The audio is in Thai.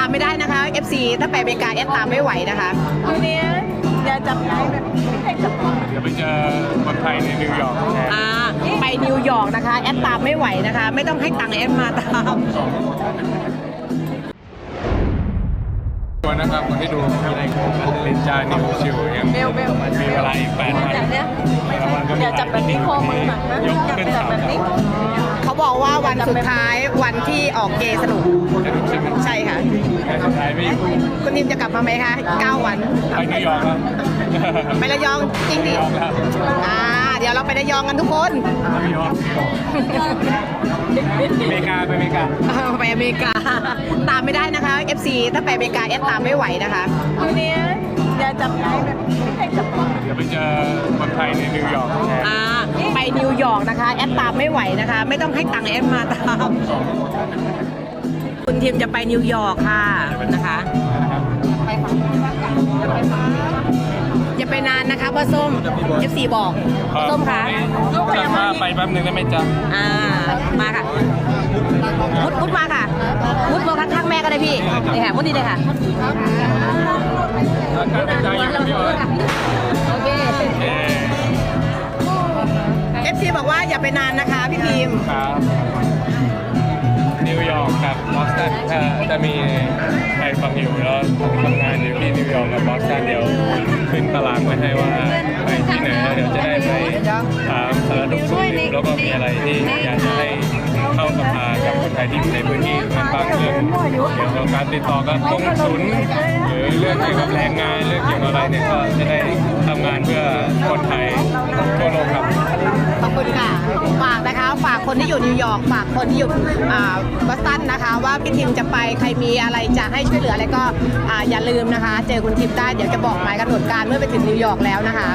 ามไม่ได้นะคะ FC ถ้าไปอเมริกาแอดตามไม่ไหวนะคะทีนี้อย่าจับไงแบบไม่ให้จับเดี๋ยวไปเจอคนไทยในนิวยอร์กแทนอ่าไปนิวยอร์กนะคะ แอดตามไม่ไหวนะคะ ไม่ต้องให้ตังค์แอดมาตามตัวนะครับคนที่ดูในลินจานิวชิวยังเบลเบลมีเวลาอีกแปดวันจับเนี้ยรางวัลก็มีอย่าจับแบบนี้คอมือหนักนะยกอย่าขึ้นจับสามแบบนี้ เขาบอกว่าวันสุดท้ายวันที่ออกเกย์สนุกสนุก ใช่ไหมใช่ค่ะแต่สุดท้ายไม่อยู่คุณนิมจะกลับมาไหมคะ9วัน ไปนิวยอร์กครับไประยองจริงดินิวยอร์กครับอ่าเดี๋ยวเราไประยองกันทุกคนนิวยอร์กอเมริกาไปอเมริกาเออไปอเมริกา ตามไม่ได้นะคะ FC ถ้าไปอเมริกาแอดตามไม่ไหวนะคะทีนี้อย่าจับไงแบบไม่ให้จับเดี๋ยวไปเจอคนไทยในนิวยอร์กแทนอ่าไป นิวยอร์กนะคะ แอดตามไม่ไหวนะคะ ไม่ต้องให้ตังค์แอดมาตาม คุณทีมจะไปนิวยอร์กค่ะนะคะอย่าไปนานนะคะพ่อส้ม FC บอกพ่อส้มคะจะมาไปแป๊บนึงได้ไหมจ๊ะอ่ามาค่ะมุดมุดมาค่ะมุดมาข้างๆแม่ก็ได้พี่นี่ค่ะมุดนี่เลยค่ะ ไปนานนะคะพี่พิมพ์ครับนิวยอร์กกับบอสตันถ้าจะมีใครฟังอยู่แล้วทำงานอยู่ที่นิวยอร์กกับบอสตันเดี๋ยวขึ้นตารางไว้ให้ว่าไปที่ไหนแล้วเดี๋ยวจะได้ไปถามสารทุกข์สุขดิบแล้วก็มีอะไรที่อยากจะให้เข้าสภากับคนไทยที่อยู่ในพื้นที่มันบางเรื่องเกี่ยวกับการติดต่อกับกงสุลหรือเรื่องเกี่ยวกับแรงงานเรื่องเกี่ยวกับอะไรเนี่ยก็จะได้ทำงานเพื่อคนไทยทั่วโลก คนที่อยู่นิวยอร์กฝากคนที่อยู่อ่าบอสตันนะคะ ว่าพี่ทิมจะไปใครมีอะไรจะให้ช่วยเหลืออะไรก็อ่าอย่าลืมนะคะ เจอคุณทิมได้เดี๋ยวจะบอกหมายกำหนดการเมื่อไปถึงนิวยอร์กแล้วนะคะ